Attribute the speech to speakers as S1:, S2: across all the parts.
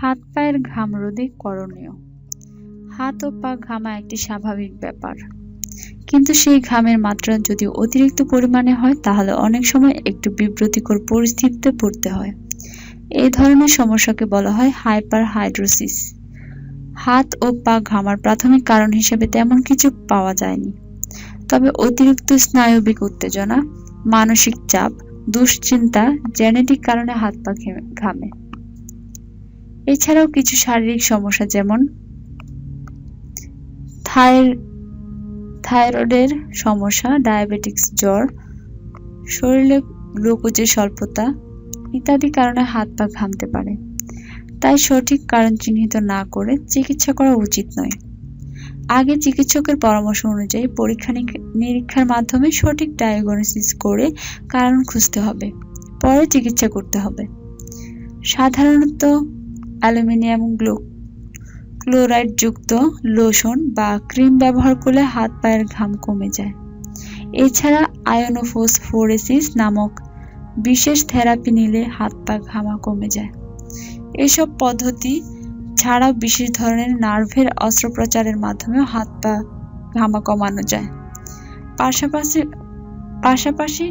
S1: হাত পায়ের ঘাম রোধে করণীয়। হাত ও পা ঘামা একটি স্বাভাবিক ব্যাপার। কিন্তু সেই ঘামের মাত্রা যদি অতিরিক্ত পরিমাণে হয়, তাহলে অনেক সময় একটু বিব্রতিকর পরিস্থিতিতে পড়তে হয়। এই ধরনের সমস্যাকে বলা হয় হাইপার হাইড্রোসিস হাত ও পা ঘামার প্রাথমিক কারণ হিসেবে তেমন কিছু পাওয়া যায়নি। তবে অতিরিক্ত স্নায়বিক উত্তেজনা, মানসিক চাপ, দুশ্চিন্তা, জেনেটিক কারণে হাত পা ঘেমে- ঘামে। এছাড়াও কিছু শারীরিক সমস্যা যেমন থাইর- থাইরয়েডের সমস্যা, ডায়াবেটিক্স, জ্বর, শরীরে গ্লুকোজের স্বল্পতা ইত্যাদি কারণে হাত পা ঘামতে পারে। তাই সঠিক কারণ চিহ্নিত না করে চিকিৎসা করা উচিত নয়। আগে চিকিৎসকের পরামর্শ অনুযায়ী পরীক্ষা নিরীক্ষার মাধ্যমে সঠিক ডায়াগনোসিস করে কারণ খুঁজতে হবে। পরে চিকিৎসা করতে হবে। সাধারণত অ্যালুমিনিয়াম গ্লু, ক্লোরাইড যুক্ত লোশন বা ক্রিম ব্যবহার করলে হাত পায়ের ঘাম কমে যায়। এছাড়া আয়োনোফোসফোরেসিস নামক বিশেষ থেরাপি নিলে হাত পা ঘামা কমে যায়। এসব পদ্ধতি ছাড়াও বিশেষ ধরনের নার্ভের অস্ত্রোপচারের মাধ্যমেও হাত পা ঘামা কমানো যায়। পাশাপাশি পাশাপাশি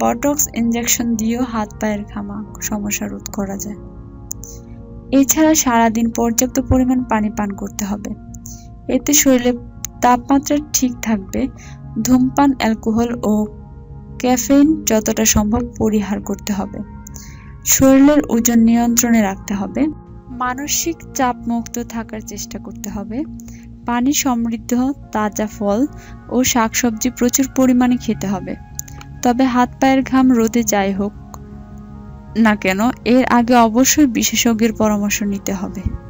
S1: বটক্স ইনজেকশন দিয়েও হাত পায়ের ঘামা সমস্যা রোধ করা যায়। এছাড়া সারাদিন পর্যাপ্ত পরিমাণ পানি পান করতে হবে। এতে শরীরের তাপমাত্রা ঠিক থাকবে, ধূমপান, অ্যালকোহল ও ক্যাফেইন যতটা সম্ভব পরিহার করতে হবে। শরীরের ওজন নিয়ন্ত্রণে রাখতে হবে। মানসিক চাপ মুক্ত থাকার চেষ্টা করতে হবে। পানি সমৃদ্ধ, তাজা ফল ও শাকসবজি প্রচুর পরিমাণে খেতে হবে। তবে হাত পায়ের ঘাম রোদে যাই হোক না কেন এর আগে অবশ্যই বিশেষজ্ঞের পরামর্শ নিতে হবে।